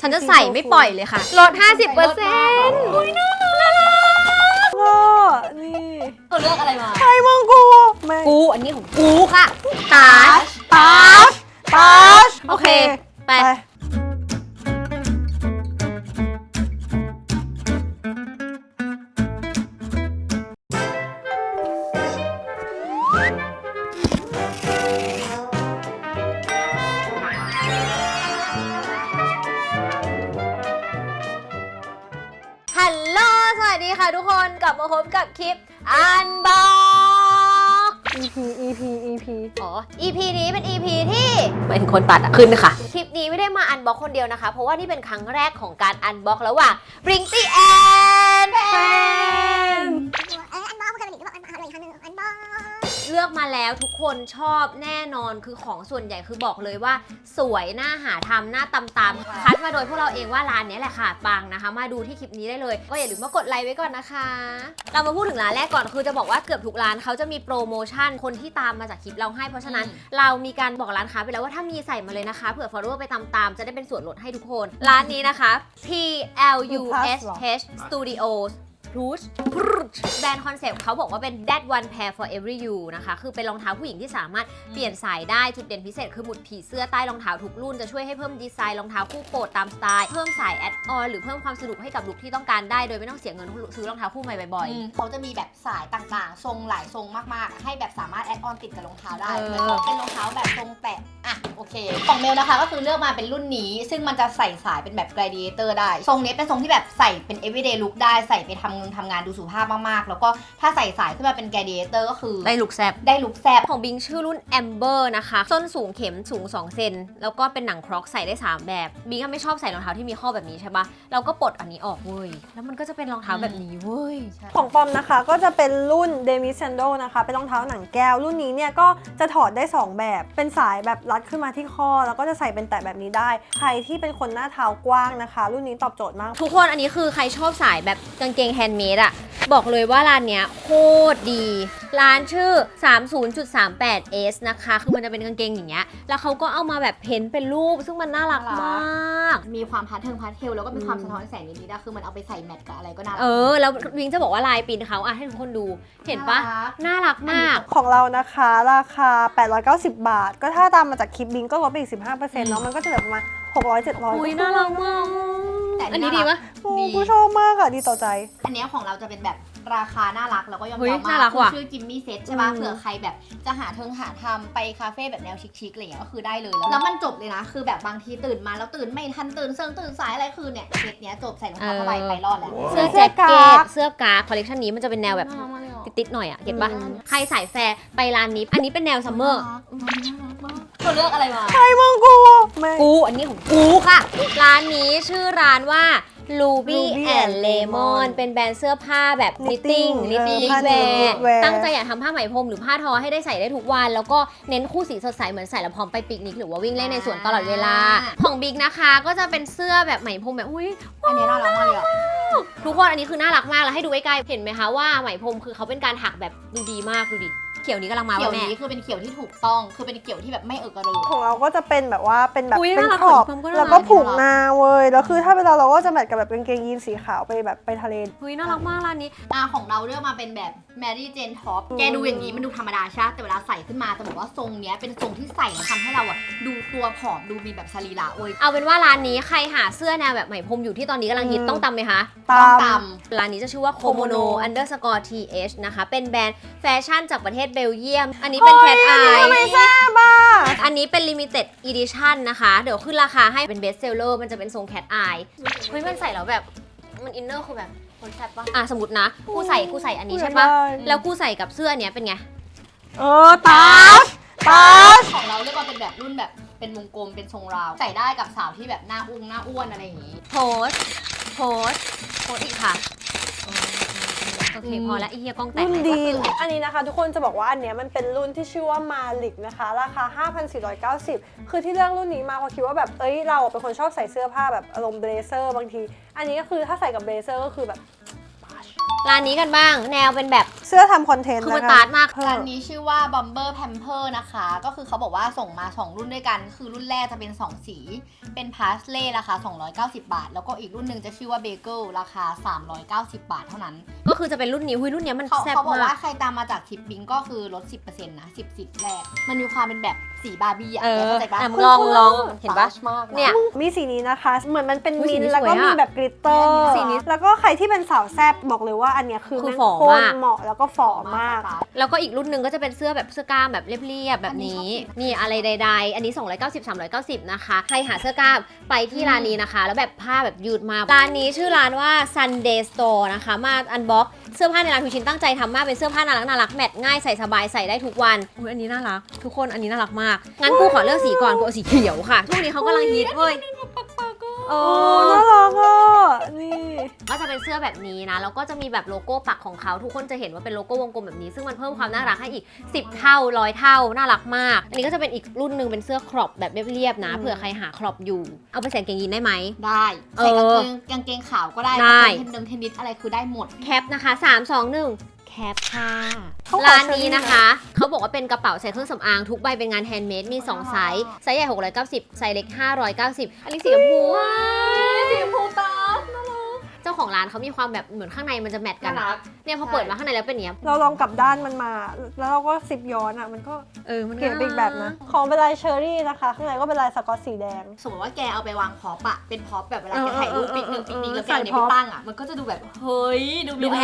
ฉันจะใส่ไม่ปล่อยเลยค่ะ ลด 50เปอร์เซ็นต์ก็นี่เธอเลือกอะไรมา ใครมึงกูไม่กู อันนี้ของกูค่ะ ตาชตาชตาชโอเค ไป คนตัดอะขึ้นค่ะ คลิปนี้ไม่ได้มาอันบ็อกคนเดียวนะคะ เพราะว่านี่เป็นครั้งแรกของการอันบ็อกระหว่าง Brinky and Fan ลือกมาแล้วทุกคนชอบแน่นอนคือของส่วนใหญ่คือบอกเลยว่า สวยน่าหาทำหน้าตำตำคัดมาโดยพวกเราเองว่าร้านเนี้ยแหละค่ะปังนะคะ มาดูที่คลิปนี้ได้เลย ก็อย่าลืมมากดไลค์ไว้ก่อนนะคะ เรามาพูดถึงร้านแรกก่อนคือจะบอกว่าเกือบทุกร้านเขาจะมีโปรโมชั่นคนที่ตามมาจากคลิปเราให้เพราะฉะนั้นเรามีการบอกร้านค้าไปแล้วว่าถ้ามีใส่มาเลยนะคะเผื่อ follower ไปตามๆจะได้เป็นส่วนลดให้ทุกคน ร้านนี้นะคะ P L U S H Studios Plush แบรนด์คอนเซปต์เขาบอกว่าเป็น that one pair for every you นะคะ คือเป็นรองเท้าผู้หญิงที่สามารถเปลี่ยนสายได้จุดเด่นพิเศษคือหมุดผีเสื้อใต้รองเท้าทุกรุ่นจะช่วยให้เพิ่มดีไซน์รองเท้าคู่โปรดตามสไตล์ เพิ่มสายแอดออนหรือเพิ่มความสนุกให้กับลุคที่ต้องการได้โดยไม่ต้องเสียเงินซื้อรองเท้าคู่ใหม่บ่อยอืมเขาจะมีแบบสายต่างๆ ทรงหลายทรงมากๆ ให้แบบสามารถแอดออนติดกับรองเท้าได้เออ เหมือนกับเป็นรองเท้าแบบทรงแตะอะโอเคของเมลนะคะก็คือเลือกมาเป็นรุ่นนี้ ซึ่งมันจะใส่สายเป็นแบบ gladiator ได้ ทรงนี้เป็นทรงที่แบบใส่เป็น everyday look ได้ใส่ไปทำงานทำงานดูสุภาพมากๆ แล้วก็ถ้าใส่สายขึ้นมาเป็น gladiator ก็คือๆได้ลุคแซบได้ลุคแซบของบิงชื่อรุ่น Amber นะคะ ส้นสูงเข็มสูง 2 เซน แล้วก็เป็นหนังครอกใส่ได้ 3 แบบ บิงก็ไม่ชอบใส่รองเท้าที่มีข้อแบบนี้ใช่ปะเราก็ปลดอันนี้ออกเว้ย แล้วมันก็จะเป็นรองเท้าแบบนี้เว้ย ของปอมนะคะก็จะเป็นรุ่น d e m i s a n d a l นะคะ เป็นรองเท้าหนังแก้ว รุ่นนี้เนี่ยก็จะถอดได้ 2 แบบ เป็นสายแบบรัดขึ้นมาที่ข้อ แล้วก็จะใส่เป็นแตะแบบนี้ได้ ใครที่เป็นคนหน้าเท้ากว้างนะคะ รุ่นนี้ตอบโจทย์มาก ทุกคนอันนี้คือใครชอบสายแบบกางเกงแฮนด์เมดอะบอกเลยว่าร้านเนี้ยโคตรดี ร้านชื่อ 30.38s นะคะ คือมันจะเป็นกางเกงอย่างเงี้ย แล้วเขาก็เอามาแบบเพ้นท์เป็นรูป ซึ่งมันน่ารักมาก มีความพาร์ทเทิงพาร์ทเทลแล้วก็มีความสะท้อนแสงนิดๆนะคือมันเอาไปใส่แมทกับอะไรก็น่ารัเออ แล้ววิงจะบอกว่าลายปีนเขาอะให้ทุกคนดู เห็นปะรักน่ารักมาก ของเรานะคะ ราคา 890 บาท ก็ถ้าตามมาจากคลิปบิงก็ลดไปอีก15%เนาะ มันก็จะเหลือประมาณ 600 700อุ้ยน่ารักมากแต่อัอันนนี้นี้ดีปะโอ้ผู้ชอบมากอะดีต่อใจ อันเนี้ยของเราจะเป็นแบบราคาน่ารักแล้วก็ยอมเฮ้ยยอมมาน่ากรักคือว่ะ ชื่อจิมมี่เซ็ตใช่ป่ะอืม เผื่อใครแบบจะหาเทิงหาทำไปคาเฟ่แบบแนวชิคๆอะไรอย่างเงี้ยก็คือได้เลยแล้วแล้วมันจบเลยนะ คือแบบบางทีตื่นมาแล้วตื่นไม่ทันตื่นเซิงตื่นสายอะไรคือเนี่ยเซ็ตเนี้ยจบใส่รองเท้าผ้าใบไปรอดแล้ว เสื้อเสื้แจ็อคเก็กาตกเสื้อกาคอลเลคชันนี้มันจะเป็นแนวแบบ น่ารักมากเลยอะ ติดๆหน่อยอะเก็ตปะอืมใครสายแฟร์ไปร้านนี้ อันนี้เป็นแนวซัมเมอร์เธอเลือกอะไรมาใครมึงกูไม่กู อันนี้ของกูค่ะ ร้านนี้ชื่อร้านว่า Ruby Ruby and and Lemon Lemon เป็นแบรนด์เสื้อผ้าแบบ Knitting knitting เออ knitting ผ้า knitwear knitwear ตั้งใจอยากทำผ้าไหมพรมหรือผ้าทอให้ได้ใส่ได้ทุกวัน แล้วก็เน้นคู่สีสดใสเหมือนใส่แล้วพร้อมไปปิกนิกหรือว่าวิ่งเล่นในสวนตลอดเวลาของบิ๊กนะคะก็จะเป็นเสื้อแบบไหมพรมแบบอุ้ย อันนี้น่ารักมากเลยอะ ทุกคนอันนี้คือน่ารักมากแล้วให้ดูใกล้ๆเห็นไหมคะว่าไหมพรมคือเขาเป็นการถักแบบดูดีมากดูดิ เขียวนี้กำลังมาเขียวว่าแม่ นี้คือเป็นเขียวที่ถูกต้อง คือเป็นเขียวที่แบบไม่เอิกกระเริก ของเราก็จะเป็นแบบว่าเป็นแบบอุ๊ยเป็นน่ารักขอบผมก็น่ารัก แล้วก็ผูกหน้าเว้ยแล้วคือถ้าเวลาเราก็จะแมทกับแบบกางเกงยีนสีขาวไปแบบไปทะเล เฮ้ยน่ารักมากร้านนี้ อ่าของเราเลือกมาเป็นแบบแมรี่เจนท็อปอืม แกดูอย่างนี้มันดูธรรมดาใช่ปะแต่เวลาใส่ขึ้นมาจะบอกว่าทรงเนี้ยเป็นทรงที่ใส่แล้วทำให้เราอะดูตัวผอมดูมีแบบสรีระโอ้ยเอาเป็นว่าร้านนี้ใครหาเสื้อแนวแบบไหมพรมอยู่ที่ตอนนี้กำลังฮิตอืม ต้องตำไหมคะ ตาต้องมตร้านนี้จะชื่อว่า Komono Komono underscore th นะคะ เป็นแบรนด์แฟชั่นจากประเทศเบลเยียม อันนี้เป็นแคทไอทำไมแซ่บอะอันนี้เป็น limited edition นะคะ เดี๋ยวขึ้นราคาให้เป็น best seller มันจะเป็นทรงแคทไอเฮ้ยมันใส่แล้วแบบมันอินเนอร์คือแบบคนแซ่บปะอะสมมตินะ กูใส่กูใส่อันนี้ใช่ปะได้แล้วกูใส่กับเสื้อเนี้ยเป็นไง เออตาชตาชำของเราเลือกมาเป็นแบบรุ่นแบบเป็นวงกลมเป็นทรงราว ใส่ได้กับสาวที่แบบหน้าอุ้งหน้าอ้วนอะไรอย่างนี้ โพสโพสโพสอีกค่ะ โอเค พอแล้วไอเฮียกล้องแตกรุ่นไหนดีวะอันนี้นะคะ ทุกคนจะบอกว่าอันเนี้ยมันเป็นรุ่นที่ชื่อว่ามาลิกนะคะ ราคา 5,490 คือที่เลือกรุ่นนี้มาเพราะคิดว่าแบบเอ้ยเราเป็นคนชอบใส่เสื้อผ้าแบบอารมณ์เบลเซอร์บางที อันนี้ก็คือถ้าใส่กับเบลเซอร์ก็คือแบบ ร้านนี้กันบ้าง แนวเป็นแบบ เสื้อทำคอนเทนต์คือมันแล้วกัตาร์ทมากเพิ่ร้ามนนี้ชื่อว่า Bomber Pamper นะคะ ก็คือเขาบอกว่าส่งมา 2 รุ่นด้วยกัน คือรุ่นแรกจะเป็น 2 สี เป็น Parsley ราคา 290 บาท แล้วก็อีกรุ่นหนึ่งจะชื่อว่า Bagel ราคา 390 บาทเท่านั้น ก็คือจะเป็นรุ่นนี้หุยรุ่นเนี้ยมันเขาแซ่บเขาบอกมาว่ากใครตามมาจากคลิปบิงก็คือลด 10%นะ10สิทธิ์แรก มันมีความเป็นแบบสีบาร์บี้อะเออเข้าใจปะอะมึงลองมึงลองเห็นปะสตาร์ชมากะเนี่ยมีสีนี้นะคะ เหมือนมันเป็นอุ๊ยสีมินนี้ท์แล้วก็สวยอะมีแบบกลิตเตอร์สีนี้แล้วก็ใครที่เป็นสาวแซบบอกเลยว่าอันเนี้ยคือคือแม่งฝ่อโคตรมากเหมาะแล้วก็ฝ่อมาก แล้วก็อีกรุ่นหนึ่งก็จะเป็นเสื้อแบบเสื้อกล้ามแบบเรียบๆแบบนี้ นี่อะไรใด ๆ อันนี้ 290 390 นะคะ ใครหาเสื้อกล้ามไปที่ร้านนี้นะคะ แล้วแบบผ้าแบบยืดมากร้านนี้ชื่อร้านว่า Sunday Store นะคะ มาอันบ็อกเสื้อผ้าในร้านคุณชินตั้งใจทำมากเป็นเสื้อผ้าน่ารักน่ารักแมทง่ายใส่สบายใส่ได้ทุกวันอุ้ยอันนี้น่ารักทุกคนอันนี้น่ารักมากงั้นกูขอเลือกสีก่อนกูเอาสีเขียวค่ะช่วงนี้เขากำลังฮิตเว้ย โอ้โอ้น่ารักอะ นี่ ก็จะเป็นเสื้อแบบนี้นะ แล้วก็จะมีแบบโลโก้ปักของเขา ทุกคนจะเห็นว่าเป็นโลโก้วงกลมแบบนี้ ซึ่งมันเพิ่มความน่ารักให้อีก 10 เท่าร้อยเท่า น่ารักมาก อันนี้ก็จะเป็นอีกรุ่นหนึ่งเป็นเสื้อครอปแบบเรียบๆนะ อืม เผื่อใครหาครอปอยู่ เอาไปใส่กางเกงยีนได้ไหม ได้เอใส่อกางเกงกางเกงขาวก็ได้ได้เทนนิสเทนนิสอะไรคือได้หมด แคปนะคะ 3 2 1 แคปค่ะเขาขอร้านเชิญนี้นะคะ เขาบอกว่าเป็นกระเป๋าใส่เครื่องสำอางทุกใบเป็นงานแฮนด์เมดมี 2 ไซส์ ไซส์ใหญ่ 690 ไซส์เล็ก 590 อันนี้สีชมพูว้ายสีชมพูตา เจ้าของร้านเขามีความแบบเหมือนข้างในมันจะแมทกันน่ารัก เนี่ยพอเปิดมาข้างในแล้วเป็นอย่างเนี้ยเราลองกลับด้านมันมา แล้วเราก็ซิปย้อนอะ มันก็เออมันเก๋ไปอีกแบบนะ ของเป็นลายเชอรี่นะคะ ข้างในก็เป็นลายสกอตสีแดง สมมติว่าแกเอาไปวางพร็อปอะเป็นพร็อปแบบเวลาเออแกถ่ายรูปเออปิกนิกเออปิกนิกแล้วแกใส่เอาเนี่ยพร็ไปอปตั้งอะมันก็จะดูแบบเฮ้ยดูดูมีแพ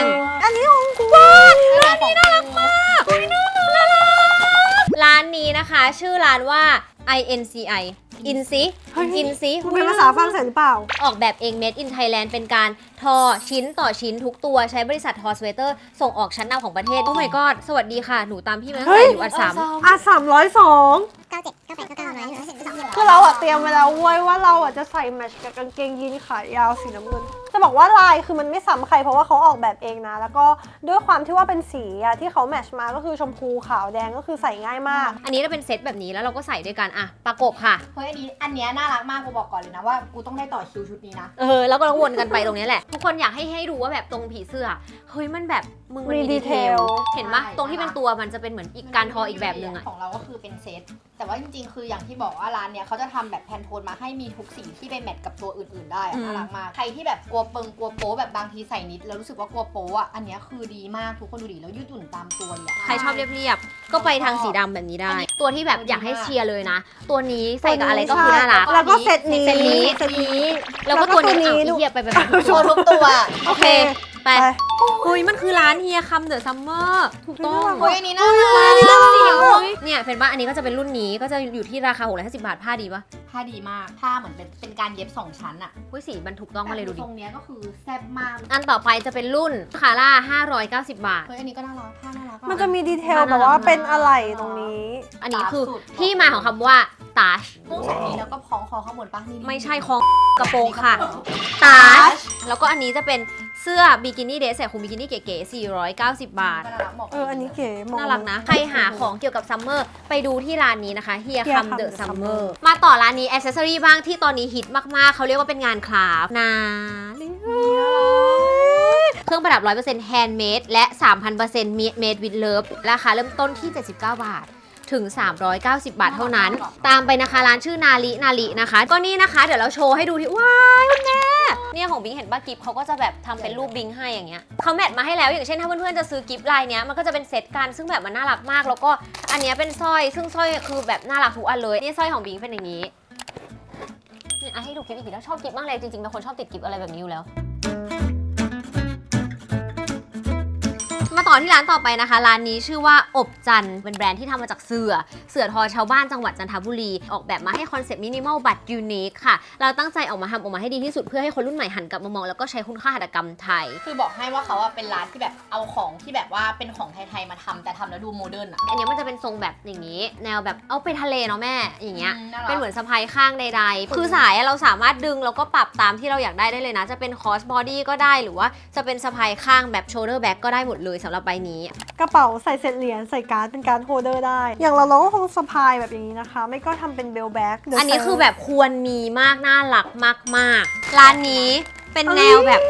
ง อันนี้ของกูว่าร้านนี้น่ารักมากร้านนี้นะคะ ชื่อร้านว่า INCI อินซิเฮ้ยอินซิมันเป็นภาษาฝรั่งเศสหรือเปล่า ออกแบบเอง made in Thailand เป็นการทอชิ้นต่อชิ้นทุกตัวใช้บริษัททอสเวเตอร์ ส่งออกชั้นนำของประเทศ โอ้ my god สวัสดีค่ะ หนูตามพี่มาตั้งเฮ้แต่ยอยู่อันสามอะสามร้อยสองเก้าเจ็ดเก้าแปดเก้าเก้าร้อยหนึ่งร้อยสิบสองร้อยคือเราอะเตรียมไว้แล้วเว้ยว่าเราอะจะใส่แมทช์กับกางเกงยีนขายาวสีน้ำเงินจะ บอกว่าลายคือมันไม่ซ้ำใครเพราะว่าเขาออกแบบเองนะ แล้วก็ด้วยความที่ว่าเป็นสีอะที่เขาแมทช์มาก็คือชมพูขาวแดงก็คือใส่ง่ายมาก อันนี้จะเป็นเซตแบบนี้แล้วเราก็ใส่ด้วยกันอะประกบค่ะ เฮ้ยอันนี้อันเนี้ยน่ารักมากกูบอกก่อนเลยนะว่ากูต้องได้ต่อคิวชุดนี้นะ เออแล้วก็ต้องวนกันไปตรงนี้แหละ ทุกคนอยากให้ให้ดูว่าแบบตรงผีเสื้อเฮ้ยมันแบบ มึงมันมีมีดีเทล detail เห็นปะใช่ ตรงที่เป็นตัวมันจะเป็นเหมือนอีกการทออีกแบบหนึ่งอะของเราก็คือเป็นเซต แต่ว่าจริงๆ คืออย่างที่บอกว่าร้านเนี้ยเขาจะทำแบบแพนโทนมาให้มีทุกสีที่ไปแมทกับตัวอื่นๆ ได้อะอืม น่ารักมาก ใครที่แบบกลัวเปิงกลัวโป๊แบบบางทีใส่นิด แล้วรู้สึกว่ากลัวโป๊อะอันเนี้ยคือดีมากทุกคนดูดิแล้วยืดหยุ่นตามตัวเลยอะ ใครชอบเรียบๆก็ไปทางสีดำแบบนี้ได้ ตัวที่แบบอยากให้เชียร์เลยนะ ตัวนี้ใส่กับอะไรก็คือน่ารัก แล้วก็เซตนี้เซตนี้ เซตนี้ แล้วก็ตัวนี้แล้วก็ตัวนี้เอาดูอีเหี้ยไปไปไป โชว์ทุกตัว โอเค ไป ไป เฮ้ยมันคือร้านเฮียคัมเดอะซัมเมอร์ถูกต้อง เฮ้ยอันนี้น่ารักร้านนี้น่ารักสีเฮ้ยเนี่ยเป็นว่าอันนี้ก็จะเป็นรุ่นนี้ก็จะอยู่ที่ราคา650บาทผ้าดีปะผ้าดีมากผ้าเหมือนเป็นเป็นการเย็บสองชั้นอะเฮ้ยสีมันถูกต้องมาเลยดูดิทรงเนี้ยก็คือแซ่บมากอันต่อไปจะเป็นรุ่นคาร่า590 บาท เฮ้ยอันนี้ก็น่ารักผ้าน่ารักอมันจะมีดีเทลแบบว่าเป็นอะไรตรงนี้ อันนี้คือตามสูตรที่มาของคำว่าตาชต้องใส่นี้แล้วก็คล้องคอข้างบนปะนี่นี่ไม่ใช่ของกระโปรงค่ะตาชแล้วก็อันนี้จะเป็น เสื้อบิกินี่เดรสใส่คลุมบิกินี่เก๋ๆ490 บาทก็น่ารักเหมาะกับเอออันนี้เก๋มอง น่ารักนะ ใครหาของเกี่ยวกับซัมเมอร์ไปดูที่ร้านนี้นะคะเฮีย Here คัม Come เดอะ the ซัมเมอ Summer ร์มาต่อร้านนี้อ c เซสซอรี่บ้างที่ตอนนี้ฮิตมาก ๆ เขาเรียกว่าเป็นงานคราฟต์นะเครื่องประดับ 100% handmade และ 3,000% made with love ราคาเริ่มต้นที่ 79 บาท ถึง 390 บาทเท่านั้น ตามไปนะคะร้านชื่อนาลินาลินะคะ ก็นี่นะคะ เดี๋ยวเราโชว์ให้ดูที่ว้ายคุณแม่ เนี่ยของบิงเห็นป้ากิฟเขาก็จะแบบทำเป็นรูปบิงให้อย่างเงี้ยเขาแมทมาให้แล้วอย่างเช่นถ้าเพื่อนๆจะซื้อกิฟลายเนี้ยมันก็จะเป็นเซตกันซึ่งแบบมันน่ารักมาก แล้วก็อันเนี้ยเป็นสร้อยซึ่งสร้อยคือแบบน่ารักทุกอันเลยนี่สร้อยของบิงเป็นอย่างนี้เนี่ยอะให้ดูกิฟอีกทีแล้วชอบกิฟมากเลยจริงๆเป็นคนชอบติดกิฟอะไรแบบนี้อยู่แล้ว มาต่อที่ร้านต่อไปนะคะ ร้านนี้ชื่อว่าอบจันทร์เป็นแบรนด์ที่ทำมาจากเสือ เสือทอชาวบ้านจังหวัดจันทบุรี ออกแบบมาให้คอนเซ็ปต์มินิมอลบัตยูนิคค่ะ เราตั้งใจออกมาทำออกมาให้ดีที่สุดเพื่อให้คนรุ่นใหม่หันกลับมามองแล้วก็ใช้คุณค่าหัตถกรรมไทย คือบอกให้ว่าเขาอะเป็นร้านที่แบบเอาของที่แบบว่าเป็นของไทยๆมาทำแต่ทำแล้วดูโมเดิร์นอะอันนี้มันจะเป็นทรงแบบอย่างนี้ แนวแบบเอาไปทะเลเนาะแม่อย่างเงี้ยอืมน่ารักเป็นเหมือนสะพายข้างใดๆ คือสายอะเราสามารถดึงแล้วก็ปรับตามที่เราอยากได้ได้เลยนะ จะเป็นคอสบอดี้ก็ได้หรือว่าจะเป็นสะพายข้างแบบโชเดอร์แบ็กก็ได้หมดเลยสำหรับใบนี้ กระเป๋าใส่เศษเหรียญใส่การ์ดเป็นการ์ดโฮลเดอร์ได้ อย่างเราเราก็คงสะพายแบบอย่างนี้นะคะ ไม่ก็ทำเป็นเบลแบ็กอันนี้คือแบบควรมีมากน่ารักมากๆ ร้านนี้ เป็นแนวแบบ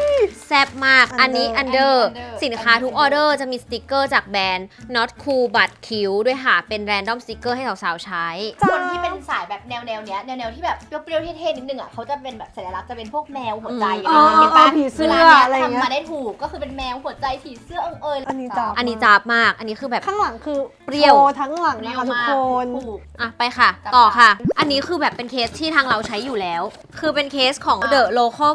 แซ่บมากอันนี้ Under Under อันนี้ Under สินค้าทุกออเดอร์จะมีสติกเกอร์จากแบรนด์ Not Cool But Cute ด้วยค่ะ เป็นแรนดอมสติกเกอร์ให้สาวๆใช้ คนที่เป็นสายแบบแนวแนวๆเนี้ยแนวแนวๆที่แบบเปรี้ยวๆเท่ๆนิดนึงอะเขาจะเป็นแบบสัญลักษณ์จะเป็นพวกแมวหัวใจอืมอะไรอย่างเงี้ยอ๋อปะผีเสื้อวลาอะไรอย่างเงี้ย ทำมาได้ถูกก็คือเป็นแมวหัวใจผีเสื้อเอิงเอยอันนี้จ้าอันนี้จับมาก อันนี้คือแบบ ข้างหลังคือเปรี้ยว โชทั้งหลังเปรี้นะยวคะทุกมากคน ถูก อะไปค่ะจับต่อค่ะ อันนี้คือแบบเป็นเคสที่ทางเราใช้อยู่แล้ว คือเป็นเคสของ The Local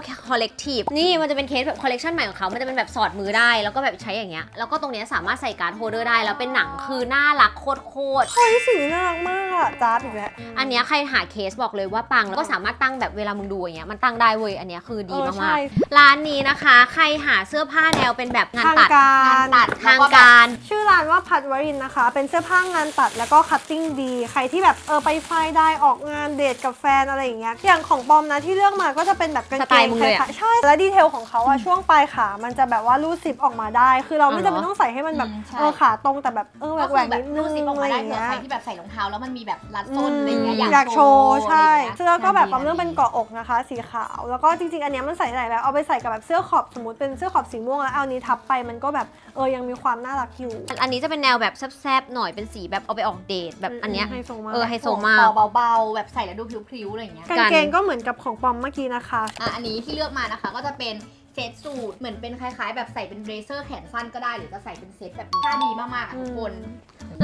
Collective นี่มันจะเป็นเคสแบบคอลเลกชันใหม่ของเขา มันจะเป็นแบบสอดมือได้ แล้วก็แบบใช้อย่างเงี้ย แล้วก็ตรงเนี้ยสามารถใส่การ์ดโฮลเดอร์ได้ แล้วเป็นหนังคือน่ารักโคตรโคตรเฮ้ยสีน่ารักมากอะจ้าบอีกแล้วอันเนี้ยใครหาเคสบอกเลยว่าปัง แล้วก็สามารถตั้งแบบเวลามึงดูอย่างเงี้ย มันตั้งได้เว้ย อันเนี้ยคือดีเออมาใช่กๆร้านนี้นะคะ ใครหาเสื้อผ้าแนวเป็นแบบงานทางตัดการ งานตัดทางการ ชื่อร้านว่าพัดวรินทร์นะคะ เป็นเสื้อผ้างานตัดแล้วก็คัตติ้งดี ใครที่แบบเออไปไฟได้ออกงานเดทกับแฟนอะไรอย่างเงี้ย อย่างของปอมนะที่เลือกมาก็จะเป็นแบบกางสเกไตล์งมึงเลยอะคล้ายๆใช่และดีเทลของเขาอะช่วงปลายขามันจะแบบว่ารูดซิปออกมาได้ คือเราไม่อ๋อจำเป็นต้องใส่ให้มันแบบอืมใช่ เออขาตรงแต่แบบเออแหวก็กคืแหวอกแบบนิดนึรูงดซิปออกอะไรมาอได้ย่างเผื่อเงี้ย ใครที่แบบใส่รองเท้าแล้วมันมีแบบรัดส้นอะไรอย่างเงี้ยอยากโชว์ใช่อะไรอย่างเงี้ยเสื้อก็แบบงานดีปั๊มเรื่องเป็นเกาะอกนะคะ สีขาว แล้วก็จริงๆ อันเนี้ยมันใส่ได้แบบเอาไปใส่กับแบบเสื้อขอบสมมติเป็นเสื้อขอบสีม่วงแล้วเอานี้ทับไปมันก็แบบเออยังมีความน่ารักอยู่อันนี้จะเป็นแนวแบบแซบๆหน่อยเป็นสีแบบเอาไปออกเดทแบบอันเนี้ย ไฮโซมากเออไฮโซมาก เบาๆแบบใส่แล้วดูพริ้วๆอะไรอย่างเงี้ยกางเกงก็เหมือนกับของปอมเมื่อกี้นะคะ อะอันนี้ที่เลือกมานะคะก็จะเป็นเซตสูทเหมือนเป็นคล้าย ๆ แบบใส่เป็นเบรเซอร์แขนสั้นก็ได้หรือจะใส่เป็นเซตแบบนี้ค่าดีมากๆอะทุกคน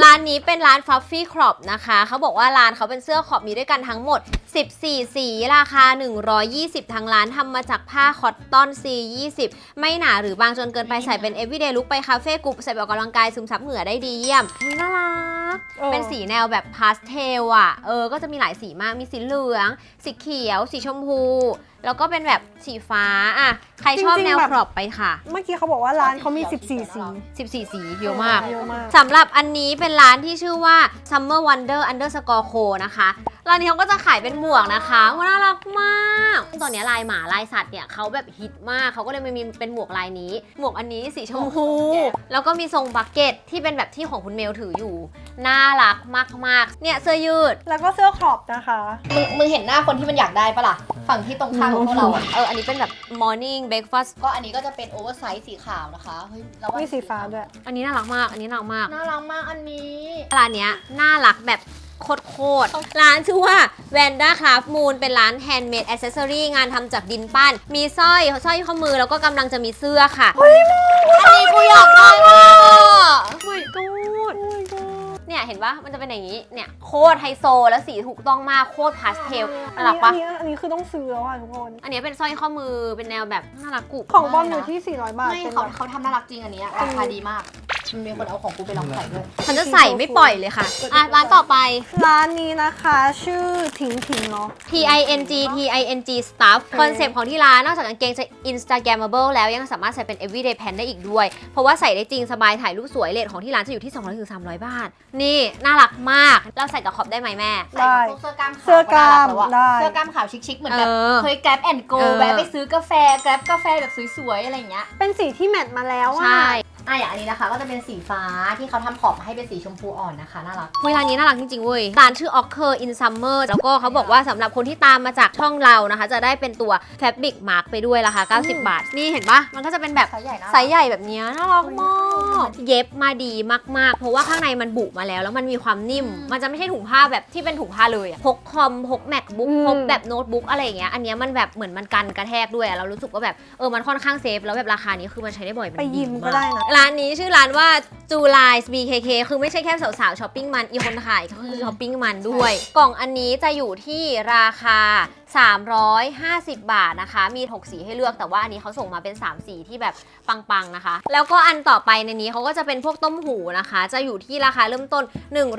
ร้านนี้เป็นร้าน Fluffy Crop นะคะ เขาบอกว่าร้านเขาเป็นเสื้อขอบมีด้วยกันทั้งหมด 14 สีราคา 120 ทางร้านทำมาจากผ้าคอตตอน C20 ไม่หนาหรือบางจนเกินไปใส่เป็น everyday look ไปคาเฟ่กรุ๊ปใส่ไปออกกำลังกายซึมซับเหงื่อได้ดีเยี่ยมอุ๊ยน่ารักเออเป็นสีแนวแบบพาสเทลอะ เออ ก็จะมีหลายสีมาก มีสีเหลือง สีเขียว สีชมพู แล้วก็เป็นแบบสีฟ้าอะใครชอบจริงๆแนวแบบ ครอปไปค่ะ เมื่อกี้เขาบอกว่าร้านเขามี 14 สี 14 สีเยอะมาก เยอะมาก สำหรับอันนี้เป็นร้านที่ชื่อว่า Summer Wonder Underscore Co นะคะ ร้านนี้เขาก็จะขายเป็นหมวกนะคะว่าน่ารักมาก ตอนนี้ลายหมาลายสัตว์เนี่ยเขาแบบฮิตมาก เขาก็เลยมีเป็นหมวกลายนี้ หมวกอันนี้สีชมพู แล้วก็มีทรงบักเก็ตที่เป็นแบบที่ของคุณเมลถืออยู่ น่ารักมากๆ เนี่ยเสื้อยืด แล้วก็เสื้อขอบนะคะ มึงมึงเห็นหน้าคนที่มันอยากได้ปะล่ะ ฝั่งที่ตรงข้างของพวกเราอะเอออันนี้เป็นแบบ morning breakfast ก็อันนี้ก็จะเป็นโอเวอร์ไซส์สีขาวนะคะเฮ้ยแล้วว่มีสีฟ้าด้วย อันนี้น่ารักมาก อันนี้น่ารักมาก น่ารักมากอันนี้ ร้านเนี้ยน่ารักแบบโคตรๆ ร้านชื่อว่า Vanda Craft Moon เป็นร้าน handmade accessory งานทำจากดินปั้น มีสร้อยสร้อยข้อมือแล้วก็กำลังจะมีเสื้อค่ะ อันนี้กูอยากได้มากไม่กูด เนี่ยเห็นปะมันจะเป็นอย่างนี้ เนี่ยโคตรไฮโซแล้วสีถูกต้องมากโคตรพาสเทลอัน่านรักนี้ปะอันนี้อันนี้คือต้องซื้อแล้วอะทุกคน อันเนี้ยเป็นสร้อยข้อมือเป็นแนวแบบน่ารักกุของบอมอยู่ที่ 400 บาทไม่เป็นเขาแบบเขาทำน่ารักจริงอันเนี้ยราคาดีมาก มันมีคนเอาของกูไปลองใส่ด้วย ฉันจะใส่ไม่ปล่อยเลยค่ะ อะ ร้านต่อไป ร้านนี้นะคะชื่อถิงถิงเนาะ T I N G T I N G stuff คอนเซปต์ของที่ร้าน นอกจากกางเกงจะ Instagrammable แล้วยังสามารถใส่เป็น everyday pant ได้อีกด้วย เพราะว่าใส่ได้จริงสบายถ่ายรูปสวยเลทของที่ร้านจะอยู่ที่ 200ถึง300 บาท นี่ น่ารักมาก เราใส่กับขอบได้ไหมแม่ ใส่กับพวกเสื้อกล้ามขาวเสื้อกล้ามน่รัแล้วอะได้ เสื้อกล้ามขาวชิคๆ เหมือนแบบเออเคยแกร็บแอนโกเออ แวะไปซื้อกาแฟแกร็บกาแฟแบบสวยๆ อะไรอย่างเงี้ย เป็นสีที่แมทมาแล้วอะ ใช่ อะอย่างอันนี้นะคะ ก็จะเป็นสีฟ้าที่เขาทำขอบมาให้เป็นสีชมพูอ่อนนะคะน่ารัก เวลานี้น่ารักจริงๆเว้ยร้านชื่อ Ocker in Summer แล้วก็เขาบอกว่าสำหรับคนที่ตามมาจากช่องเรานะคะ จะได้เป็นตัว Fabric Mark ไปด้วยราคา 90 บาท นี่เห็นปะมันก็จะเป็นแบบ ไซส์ใหญ่นะ ไซส์ใหญ่แบบเนี้ยน่ารักมาก เย็บมาดีมากๆ เพราะว่าข้างในมันบุมาแล้ว แล้วมันมีความนิ่มมันจะไม่ใช่ถุงผ้าแบบที่เป็นถุงผ้าเลยอะพกคอมพก macbook อืม พกแบบโน้ตบุ๊กอะไรอย่างเงี้ยอันเนี้ยมันแบบเหมือนมันกันกระแทกด้วยอะเรารู้สึกว่าแบบเออมันค่อนข้างเซฟแล้วแบบราคานี้คือมันใช้ได้บ่อยมันไปยิมดีก็มาได้นะร้านนี้ชื่อร้านว่า July BKK คือไม่ใช่แค่สาวๆช้อปปิ้งมันอีคนขายก็คือช้อปปิ้งมันด้วย กล่องอันนี้จะอยู่ที่ราคา 350 บาทนะคะ มี 6 สีให้เลือกแต่ว่าอันนี้เขาส่งมาเป็น 3 สีที่แบบปังๆนะคะ แล้วก็อันต่อไปในนี้เขาก็จะเป็นพวกต้มหูนะคะ จะอยู่ที่ราคาเริ่มต้น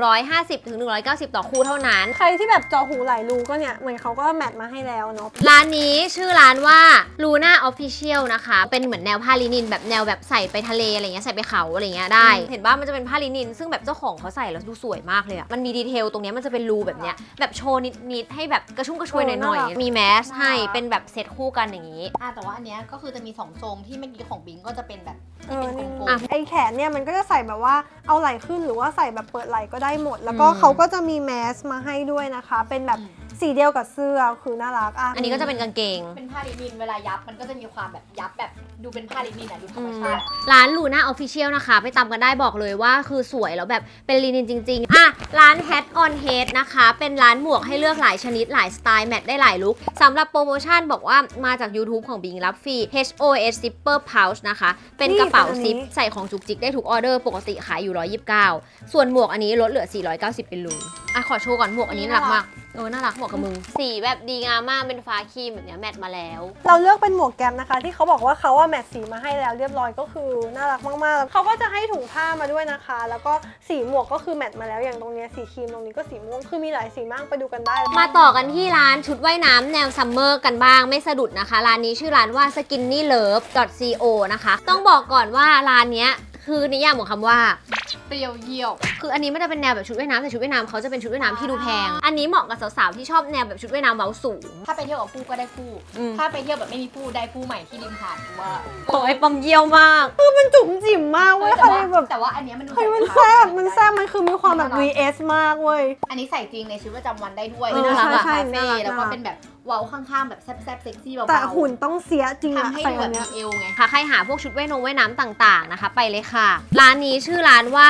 150ถึง190 ต่อคู่เท่านั้น ใครที่แบบเจอหูหลายรูก็เนี่ย เหมือนเขาก็แมทมาให้แล้วเนาะร้านนี้ชื่อร้านว่า Luna Official นะคะ เป็นเหมือนแนวผ้าลินินแบบแนวแบบใส่ไปทะเลอะไรเงี้ยใส่ไปเขาอะไรเงี้ยได้อืมเห็นว่ามันจะเป็นผ้าลินิน ซึ่งแบบเจ้าของเขาใส่แล้วดูสวยมากเลยอะมันมีดีเทลตรงเนี้ยมันจะเป็นรูแบบเนี้ยแบบโชว์นิดๆให้แบบกระชุ่มกระชวยหน่อยๆมีแมสให้เป็นแบบเซตคู่กันอย่างนี้ อะแต่ว่าอันเนี้ยก็คือจะมีสองทรงที่เมื่อกี้ของบิงก็จะเป็นแบบเอที่อเป็นนี่กลมอะไอแขนเนี่ยมันก็จะใส่แบบว่าเอาไหล่ขึ้นหรือว่าใส่แบบเปิดไหล่ก็ได้หมด แล้วก็อืม เขาก็จะมีแมสมาให้ด้วยนะคะ เป็นแบบอืม สีเดียวกับเสื้อคือน่ารักอะอันนี้ก็จะเป็นกางเกง เป็นผ้าลินินเวลายับมันก็จะมีความแบบยับแบบดูเป็นผ้าลินินอะดูธรรมชาติ ร้านลูน่าออฟฟิเชียลนะคะ ไปตามกันได้บอกเลยว่าคือสวยแล้วแบบเป็นลินินจริง ๆ อะ ร้าน Hat on Head นะคะ เป็นร้านหมวกให้เลือกหลายชนิดหลายสไตล์แมทได้หลายลุคสำหรับโปรโมชั่นบอกว่ามาจาก YouTube ของบิงรับฟรี HOS Zipper Pouch นะคะ เป็นกระเป๋าซิปใส่ของจุกจิกได้ทุกออเดอร์ปกติขายอยู่ 129 ส่วนหมวกอันนี้ลดเหลือ 490 เป็นรูอะขอโชว์ก่อนหมวกอันนี้น่ารักมาก เออน่ารักเหมาะกับมึง สีแบบดีงามมากเป็นฟ้าครีมแบบเนี้ยแมทมาแล้ว เราเลือกเป็นหมวกแก๊ปนะคะ ที่เขาบอกว่าเขาว่าแมทสีมาให้แล้วเรียบร้อยก็คือน่ารักมากๆแล้วเขาก็จะให้ถุงผ้ามาด้วยนะคะ แล้วก็สีหมวกก็คือแมทมาแล้วอย่างตรงเนี้ยสีครีมตรงนี้ก็สีม่วงคือมีหลายสีมากไปดูกันได้มาต่อกันที่ร้านชุดว่ายน้ำแนวซัมเมอร์กันบ้างไม่สะดุดนะคะ ร้านนี้ชื่อร้านว่า skinnylove.co นะคะ ต้องบอกก่อนว่าร้านเนี้ยคือนิยามของคำว่า เปรี้ยวเยี่ยว คืออันนี้ไม่ได้เป็นแนวแบบชุดว่ายน้ำแต่ชุดว่ายน้ำเขาจะเป็นชุดว่ายน้ำที่ดูแพง อันนี้เหมาะกับสาวๆที่ชอบแนวแบบชุดว่ายน้ำเบาสูง ถ้าไปเที่ยวกับผู้ก็ได้ผู้ อืม ถ้าไปเที่ยวแบบไม่มีผู้ได้ผู้ใหม่ที่ริมหาดกูว่าโอ้ยปอมเยี่ยวมากมันจุ๋มจิ๋มมากเว้ยแต่เขาว่าเลยแบบแต่ว่าอันเนี้ยมันดูเฮ้ยมันใส่แซ่ขาบมันแซ่บมันคือมีความแบบ vs มากเว้ย อันนี้ใส่จริงในชีวิตประจำวันได้ด้วยเออน่ารักอะใช่คาใช่เฟ่น่ารัก แล้วก็น่ารักเป็นแบบ เว้าข้างๆแบบแซ่บๆเซ็กซี่เบาๆ แต่หุ่นต้องเสียจริงอะทำให้ใส่ดูแบอับนมีเนี้ย เอวไงค่ะใครหาพวกชุดว่ายนงว่ายน้ำต่างๆนะคะ ไปเลยค่ะ ร้านนี้ชื่อร้านว่า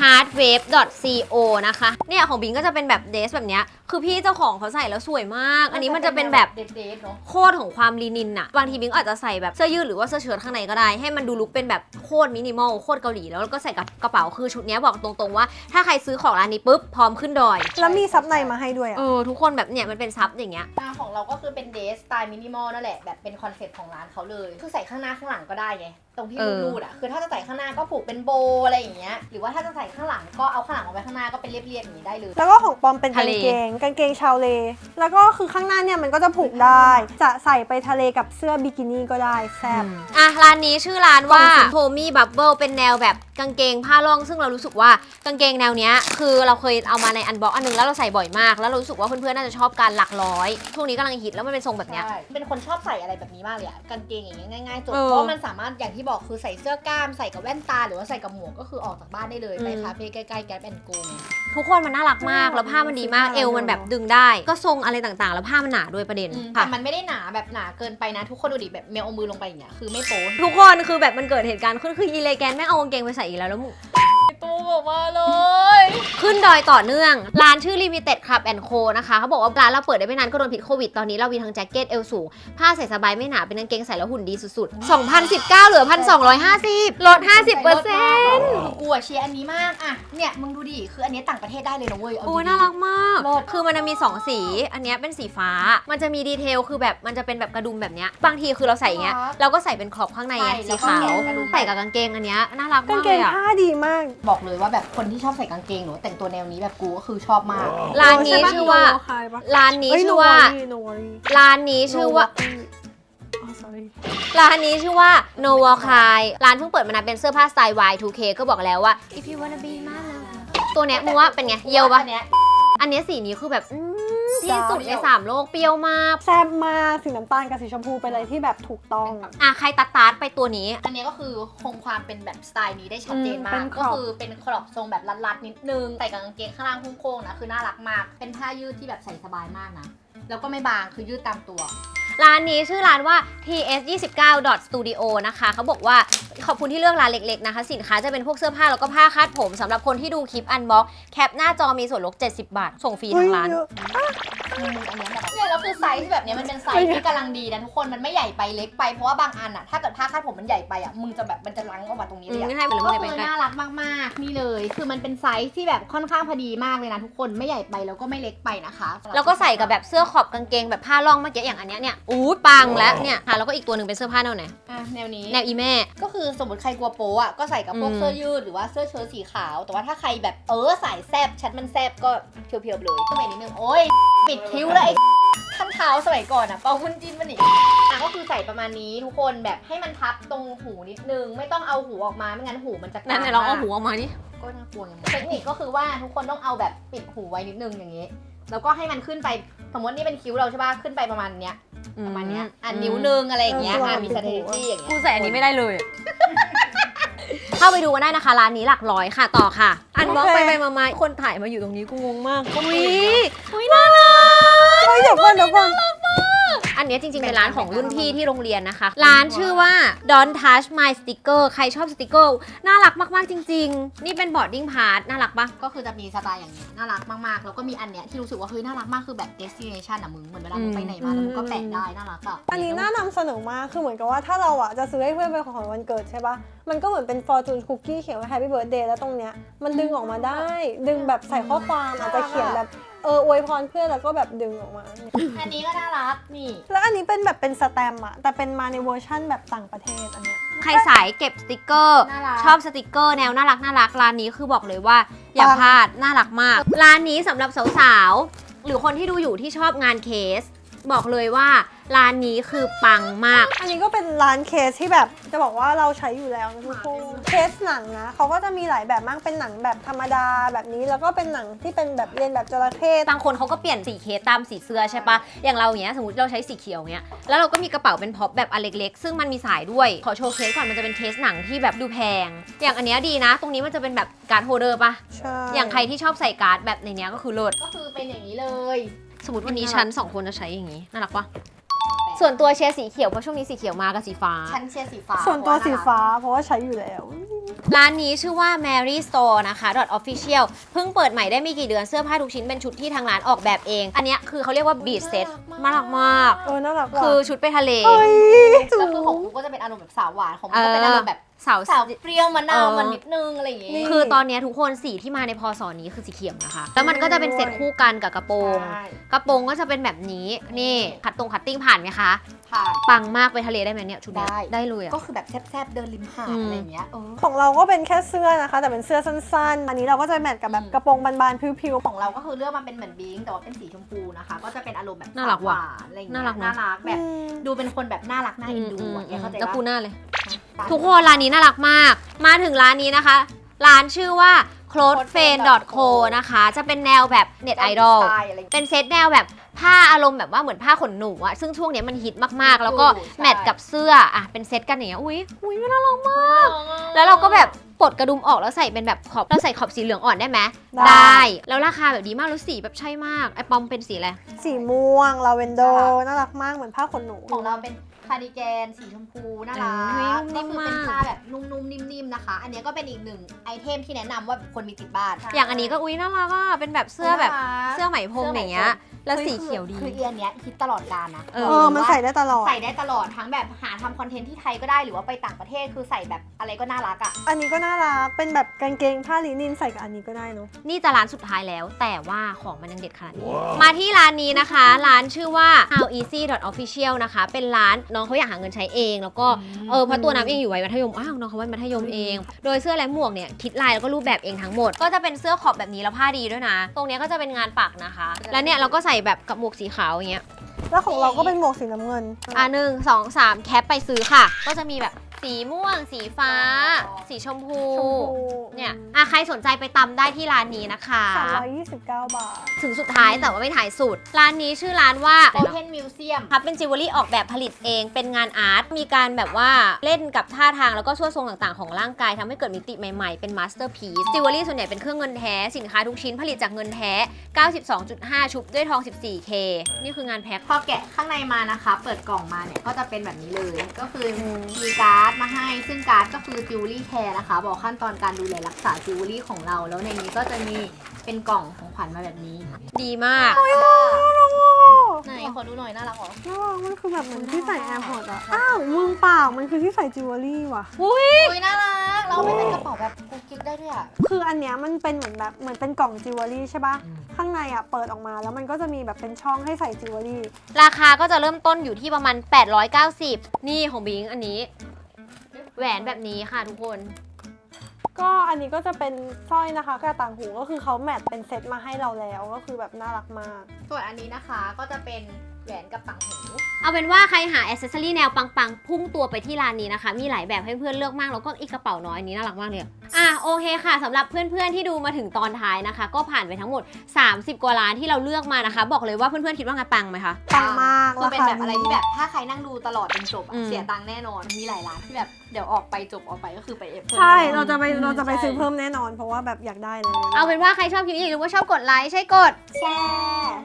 hardwave.co นะคะ เนี่ยของบิงก็จะเป็นแบบเดสแบบเนี้ย คือพี่เจ้าของเขาใส่แล้วสวยมาก อันนี้มันจะเป็นแบบเดทๆเนาะโคตรของความลีนินอะบางทีบิงอาจจะใส่แบบเสื้อยืดหรือว่าเสื้อเชิ้ตข้างในก็ได้ ให้มันดูลุคเป็นแบบโคตรมินิมอลโคตรเกาหลีแล้วก็ใส่กับกระเป๋า คือชุดเนี้ยบอกตรงๆว่า ถ้าใครซื้อของร้านนี้ปุ๊บพร้อมขึ้นดอย แล้วมีซับในมาให้ด้วยอะเออทุกคนแบบเนี่ยมันเป็นซับอย่างเงี้ย อ่าของเราก็คือเป็นเดสสไตล์มินิมอลนั่นแหละแบบเป็นคอนเซ็ปต์ของร้านเขาเลย คือใส่ข้างหน้าข้างหลังก็ได้ไง ตรงที่เออรูดๆอะคือถ้าจะใส่ข้างหน้าก็ผูกเป็นโบว์อะไรอย่างเงี้ยหรือว่าถ้าจะใส่ข้างหลังก็เอาข้างหลังออกไปข้างหน้าก็เป็นเรียบๆอย่างนี้ได้เลย แล้วก็ของปอมเป็นกางเกงกางเกงชาวเล แล้วก็คือข้างหน้าเนี่ยมันก็จะผูกได้ จะใส่ไปทะเลกับเสื้อบิกินี่ก็ได้แซ่บ อะร้านนี้ชื่อร้านว่าของจริงโ o มี่บับเบิลเป็นแนวแบบกางเกงผ้าล่อง ซึ่งเรารู้สึกว่ากางเกงแนวเนี้ยคือเราเคยเอามาในอันบ็อกอันหนึงแล้วเราใส่บ่อยมาก แล้วเรารู้สึกว่าเพื่อนๆน่าจะชอบการหลักร้อยช่วงนี้กำลังฮิตแล้วมันเป็นทรงแบบเนี้ย ใช่ เป็นคนชอบใส่อะไรแบบนี้มากเลยอะกางเกงอย่างเงี้ยง่ายๆจบเออ เพราะว่ามันสามารถอย่างที่บอกคือใส่เสื้อกล้ามใส่กับแว่นตา หรือว่าใส่กับหมวกก็คือออกจากบ้านได้เลยอืมไปคาเฟ่ใกล้ๆแกร็บแอนโกไงทุกคนมันน่ารักมากน่ารักแล้วผ้ามันดีมากน่ารักเอวมันแบบดึงได้ ก็ทรงอะไรต่างๆ แล้วผ้ามันหนาด้วยประเด็นอืมค่ะแต่มันไม่ได้หนาแบบหนาเกินไปนะ ทุกคนดูดิแบบเมลเอามือลงไปอย่างเงี้ยคือไม่โป๊ทุกคนคือแบบมันเกิดเหตุการณ์ขึ้นคืออีเลแกนแม่งเอากางเกงไปใส่อีกแล้วแล้วมึง ตู้ออกมาเลย ขึ้นดอยต่อเนื่อง ร้านชื่อ Limited Club and Co นะคะ เขาบอกว่าร้านเราเปิดได้ไม่นานก็โดนผิดโควิด ตอนนี้เรามีทั้งแจ็คเก็ตเอวสูง ผ้าใส่สบายไม่หนา เป็นกางเกงใส่แล้วหุ่นดีสุดๆ 2019 เหลือ 1,250 ลด 50%กูอะเชียร์อันนี้มากอะเนี่ยมึงดูดิคืออันนี้ต่างประเทศได้เลยนะเว้ยเโอ้ยดีๆ น่ารักมากโลดคือมันจะมี 2 สี อันเนี้ยเป็นสีฟ้า มันจะมีดีเทลคือแบบมันจะเป็นแบบกระดุมแบบเนี้ย บางทีคือเราใส่อย่างเงี้ยน่ารักเราก็ใส่เป็นขอบข้างในไงใช่สีขาวแล้วก็แกะกระดุม ใส่กับกางเกงอันเนี้ยน่ารักกางมากเกเลงยอะผ้าดีมากบอกเลยว่าแบบคนที่ชอบใส่กางเกงหรือว่าแต่งตัวแนวนี้แบบกูก็คือชอบมาก ร้านนี้ชื่อว่า ร้านนี้ชื่อว่า No worry ร้านนี้ชื่อว่าอ๋อ sorry ร้านนี้ชื่อว่า No Wall Cry ร้านเพิ่งเปิดมานานเป็นเสื้อผ้าสไตล์ Y2K ก็บอกแล้วว่า if you wanna be my lover ตัวเนี้ยมึงว่าเป็นไง เยี่ยวปะอันเนี้ยอันเนี้ยสีนี้คือแบบอืม ที่จ้าสุดในสามโลกเปรี้ยวมากแซ่บมากสีน้ำตาลกับสีชมพูเป็นอะไรที่แบบถูกต้อง อะใครตัดตาร์ทไปตัวนี้ อันเนี้ยก็คือคงความเป็นแบบสไตล์นี้ได้ชัดเจนมาอืกมเป็นก็ crop คือเป็นครอบทรงแบบรัดๆนิดนึง ใส่กับกางเกงข้างล่างโค้งๆนะ คือน่ารักมาก เป็นผ้ายืดที่แบบใส่สบายมากนะ แล้วก็ไม่บางคือยืดตามตัว ร้านนี้ชื่อร้านว่า ts 29 studio นะคะเขาบอกว่าขอบคุณที่เลือกร้านเล็กๆนะคะ สินค้าจะเป็นพวกเสื้อผ้าแล้วก็ผ้าคาดผมสำหรับคนที่ดูคลิปอันบ็อกแคปหน้าจอมีส่วนลด70 บาท ส่งฟรีทั้งร้านเฮ้ยเยอะ อืมอันเนี้ยแบบเนี่ยแล้วคือไซส์แบบเนี้ยมันเป็นไซส์ที่กำลังดีนะทุกคนมันไม่ใหญ่ไปเล็กไปเพราะว่าบางอันอะถ้าเกิดผ้าคาดผมมันใหญ่ไปอะมึงจะแบบมันจะลังออกมาตรงนี้เลยอืมอะให้ไปเลยก็ไม่คืเป็นอไรน่ารักมากๆ นี่เลย คือมันเป็นไซส์ที่แบบค่อนข้างพอดีมากเลยนะทุกคน ไม่ใหญ่ไปแล้วก็ไม่เล็กไปนะคะแล้วก็ใส่กับแบบเสื้อขอบกางเกงแบบผ้าล่องเมื่อกี้อย่างอันเนี้ยเนี่ยอู้ปังแล้วเนี่ยค่ะแล้วก็อีกตัวหนึ่งเป็นเสื้อผ้าแนวไหนอะแนวนี้ แนวอีแม่ ก็คือสมมติใครกลัวโป๊อะก็ใส่กับพวกอืม เสื้อยืดหรือว่าเสื้อเชิ้ตสีขาว แต่ว่าถ้าใครแบบเออสายแซบชัดมันแซบก็เพียวๆเลยสมัยนิดนึง โอ้ยปิดคิ้วแล้วไอ้ท่านเท้าสมัยก่อนอะเปาหุ้นจิ้นมันอีกอะก็คือใส่ประมาณนี้ทุกคนแบบให้มันทับตรงหูนิดนึง ไม่ต้องเอาหูออกมาไม่งั้นหูมันจะกนั่นงไหนลองเอามกหูออกมานี่ก็น่ากลัวไงเทคนิคก็คือว่าทุกคนต้องเอาแบบปิดหูไว้นิดนึงอย่างนี้ แล้วก็ให้มันขึ้นไปสมมตินี่เป็นคิ้วเราใช่ป่ะขึ้นไปประมาณเนี้ยประมาณเนี้ยอะนิ้วนึงอะไรอย่างเงี้ยเอออะตัวมีปิสดเตหูตี้อย่างเงี้ยกูใส่อันนี้ไม่ได้เลย เข้าไปดูกันได้นะคะร้านนี้หลักร้อยค่ะต่อค่ะ อันบล็อกโอไปเค ไปมาๆคนถ่ายมาอยู่ตรงนี้กูงงมากอุ้ยอุ้ยน่ารักเฮ้ยเดี๋ยวก่อนเดี๋ยวก่อน อันเนี้ยจริงๆ เป็นร้านของรุ่นพี่ที่โรงเรียนนะคะ ร้านชื่อว่า Don't Touch My Sticker ใครชอบสติกเกอร์น่ารักมากๆจริง ๆ นี่เป็นบอร์ดดิ้งพาร์ทน่ารักปะ ก็คือจะมีสไตล์อย่างนี้น่ารักมากๆ แล้วก็มีอันเนี้ยที่รู้สึกว่าเฮ้ยน่ารักมากคือแบบ destination อะมึงเหมือนเวลามึงไปไหนมาแล้วมึงก็แปะได้น่ารักอะอันนี้น่านำเสนอมาก คือเหมือนกับว่าถ้าเราอะจะซื้อให้เพื่อนเป็นของขวัญวันเกิดใช่ปะมันก็เหมือนเป็น fortune cookie เขียนว่า happy birthday แล้วตรงเนี้ย มันดึงออกมาได้ ดึงแบบใส่ข้อความอาจจะเขียนแบบเอออวยพรเพื่อนแล้วก็แบบดึงออกมา อันนี้ก็น่ารักนี่ แล้วอันนี้เป็นแบบเป็นสแตมป์อะแต่เป็นมาในเวอร์ชั่นแบบต่างประเทศอันเนี้ย ใครสายเก็บสติกเกอร์ น่ารัก ชอบสติกเกอร์แนวน่ารักน่ารักร้านนี้คือบอกเลยว่า อย่าปังพลาดน่ารักมาก ร้านนี้สำหรับสาวๆ หรือคนที่ดูอยู่ที่ชอบงานเคส บอกเลยว่าร้านนี้คือปังมาก อันนี้ก็เป็นร้านเคสที่แบบจะบอกว่าเราใช้อยู่แล้วนะทุกคนเคสหนังนะเขาก็จะมีหลายแบบมากเป็นหนังแบบธรรมดาแบบนี้แล้วก็เป็นหนังที่เป็นแบบเรียนแบบจระเข้บางคนเขาก็เปลี่ยนสีเคสตามสีเสื้อใช่ปะอย่างเราอย่างเงี้ยสมมติเราใช้สีเขียวเงี้ยแล้วเราก็มีกระเป๋าเป็นพ็อปแบบอันเล็กๆ ซึ่งมันมีสายด้วยขอโชว์เคสก่อนมันจะเป็นเคสหนังที่แบบดูแพง อย่างอันเนี้ยดีนะ ตรงนี้มันจะเป็นแบบการ์ดโฮลเดอร์ปะใช่อย่างใครที่ชอบใส่การ์ดแบบในเนี้ยก็คือเลิศก็คือเป็นอย่างนี้เลย สมมติวันนี้ฉันสองคนจะใช้อย่างนี้น่ารักปะส่วนตัวเชียร์สีเขียวเพราะช่วงนี้สีเขียวมากับสีฟ้าชั้นเชียร์สีฟ้าส่วนตัวสีฟ้าเพราะว่าใช้อยู่แล้ว ร้านนี้ชื่อว่า Mary Store นะคะ .official เพิ่งเปิดใหม่ได้ไม่กี่เดือนเสื้อผ้าทุกชิ้นเป็นชุดที่ทางร้านออกแบบเอง อันเนี้ยคือเขาเรียกว่า beat set น่ารักมาก เออน่ารักว่ะคือชุดไปทะเลเฮ้ยแล้วคือของกูก็จะเป็นอารมณ์แบบสาวหวานของมึงก็เป็นอารมณ์แบบ สาวสาวเปรี้ยวมะนาวเออมันนิดนึงอะไรอย่างงี้ คือตอนเนี้ยทุกคนสีที่มาในพอสอนี้คือสีเขียวนะคะ แล้วมันก็จะเป็นเซ็ตคู่กันกับกระโปรง ใช่ กระโปรงก็จะเป็นแบบนี้ นี่ ขัดตรงขัดติ้งผ่านไหมคะผ่านปังมากไปทะเลได้ไหมเนี่ยชุดเนี้ยได้ ได้เลยอะ ก็คือแบบแซ่บๆเดินริมหาดอืม อะไรอย่างเงี้ยเออ ของเราก็เป็นแค่เสื้อนะคะ แต่เป็นเสื้อสั้นๆ อันนี้เราก็จะแมทกับแบบอืมกระโปรงบานๆพิวของเราก็คือเลือกมาเป็นเหมือนบิงแต่ว่าเป็นสีชมพูนะคะ ก็จะเป็นอารมณ์แบบน่ารักว่ะสวหนอะไรอย่างเงี้ยน่ารักนะน่ารักๆแบบอืมดูเป็นคนแบบน่ารักน่าเอ็นดูอะแกเข้าใจแล้วปะกูหน้าเลยปะ ทุกคนร้านนี้น่ารักมาก มาถึงร้านนี้นะคะ ร้านชื่อว่า c l o t h f a n co นะคะ จะเป็นแนวแบบเน็ตไอดอลสไตล์อะไรอย่างเงี้ยเป็นเซตแนวแบบผ้าอารมณ์แบบว่าเหมือนผ้าขนหนูอะซึ่งช่วงเนี้ยมันฮิตมากๆ แล้วก็ถูกใช่แมทกับเสื้ออะเป็นเซตกันอย่างเงี้ย อุ้ยอุ้ยน่ารักมาก แล้วเราก็แบบปลดกระดุมออกแล้วใส่เป็นแบบขอบ เราใส่ขอบสีเหลืองอ่อนได้ไหม ได้ได้แล้วราคาแบบดีมากแล้วสีแบบใช่มาก ไอปอมเป็นสีอะไร สีม่วง ลาเวนเดอร์ น่ารักมากเหมือนผ้าขนหนู ของเราเป็น คาร์ดิแกนสีชมพูน่ารัเฮ้ยกนุ่ก็มคือมากเป็นผ้าแบบนุ่มๆนิ่มๆนะคะ อันเนี้ยก็เป็นอีกหนึ่งไอเทมที่แนะนำว่าคนมีติดบ้านอย่างอันนี้ก็อุ้ยน่ารักอะเป็นแบบเสื้อแบบเสื้อไหมพรมอย่างเงี้ย แล้วสีเขียวดี คือเอียนเนี้ยคิดตลอดการนะเอเออ มันใส่ได้ตลอด ใส่ได้ตลอดทั้งแบบหาทำคอนเทนต์ที่ไทยก็ได้หรือว่าไปต่างประเทศคือใส่แบบอะไรก็น่ารักอะ อันนี้ก็น่ารัก เป็นแบบกางเกงผ้าลินินใส่กับอันนี้ก็ได้เนอะนี่จะร้านสุดท้ายแล้ว แต่ว่าของมันยังเด็ดขนาดนี้ มาที่ร้านนี้นะคะ ร้านชื่อว่า how easy official นะคะ เป็นร้านน้องเขาอยากหาเงินใช้เอง แล้วก็เออเพราะตัวน้ำเองอยู่วัยมัธยม อ้าวน้องเขาวัยมัธยมเอง โดยเสื้อและหมวกเนี่ยคิดลายแล้วก็รูปแบบเองทั้งหมด ก็จะเป็นเสื้อขอบแบบนี้แล้วผ้าดีด้วยนะ ตรงเนี้ยก็จะเป็นงานปักนะคะ แล้วเนี่ยเราก็ใส่แบบกับหมวกสีขาวอย่างเงี้ย แล้วของเราก็เป็นหมวกสีน้ำเงิน อะหนึ่งสองสามแคปไปซื้อค่ะ ก็จะมีแบบ สีม่วง สีฟ้า สีชมพู ชมพูเนี่ยอะใครสนใจไปตำได้ที่ร้านนี้นะคะสามร้อยยี่สิบเก้าบาท ถึงสุดท้ายแต่ว่าไม่ถ่ายสุด ร้านนี้ชื่อร้านว่าโอเพนมิวเซียมครับเป็นจิวเวลรี่ออกแบบผลิตเอง เป็นงานอาร์ต มีการแบบว่าเล่นกับท่าทางแล้วก็ส่วนทรงต่างๆของร่างกายทำให้เกิดมิติใหม่ๆ เป็นมาสเตอร์พีซจิวเวลรี่ส่วนใหญ่เป็นเครื่องเงินแท้ สินค้าทุกชิ้นผลิตจากเงินแท้ 92.5 ชุบด้วยทอง 14K นี่คืองานแพ็คพอแกะข้างในมานะคะ เปิดกล่องมาเนี่ยก็จะเป็นแบบนี้เลย ก็คืออมมีการ์ดมาให้ ซึ่งการ์ดก็คือจิวเวลรี่แคร์นะคะ บอกขั้นตอนการดูแลรักษาจิวเวลรี่ของเรา แล้วในนี้ก็จะมีเป็นกล่องของขวัญมาแบบนี้ดีมาก ไหนขอดูหน่อยน่ารักเหรอ น่ารักมันคือแบบเหมือนที่ใส่แอร์พอร์ตอะอ้าวมึงเปล่ามันคือที่ใส่จิวเวลรี่ว่ะ อุ้ยน่ารัก เราไม่เป็นกระเป๋าแบบกุ๊กกิ๊กได้ด้วยอะ คืออันเนี้ยมันเป็นเหมือนแบบเหมือนเป็นกล่องจิวเวลรี่ใช่ปะข้างในอะเปิดออกมาแล้วมันก็จะมีแบบเป็นช่องให้ใส่จิวเวลรี่ ราคาก็จะเริ่มต้นอยู่ที่ประมาณ 890 นี่ของบิงอันนี้ แหวนแบบนี้ค่ะทุกคน ก็อันนี้ก็จะเป็นสร้อยนะคะกระต่างหูก็คือเขาแมทเป็นเซตมาให้เราแล้วก็คือแบบน่ารักมาก ส่วนอันนี้นะคะก็จะเป็น แหวนกับต่างหู เอาเป็นว่าใครหาอ c เซสซอรี่แนวปังๆ พุ่งตัวไปที่ร้านนี้นะคะ มีหลายแบบให้เพื่อนเลือกมาก แล้วก็อีกกระเป๋าน้อยอันนี้น่ารักมากเลยอะอะโอเคค่ะสำหรับเพื่อนๆที่ดูมาถึงตอนท้ายนะคะ ก็ผ่านไปทั้งหมด 30 กว่าร้านที่เราเลือกมานะคะ บอกเลยว่าเพื่อนๆคิดว่างานปังไหมคะ ปังมากคือเป็นราแบคาบอะไรดีที่แบบถ้าใครนั่งดูตลอดจนจบอะอืม เสียตังค์แน่นอนมีหลายร้านที่แบบเดี๋ยวออกไปจบออกไปก็คือไปเอฟพิ่มใช่แน่นอนเราจะไปเราจะไปใช่ซื้อเพิ่มแน่นอน เพราะว่าแบบอยากได้เลยเอาเป็นว่าใครชอบคลิปนี้อย่าลืมว่าชอบกดไลค์ใช่กด แชร์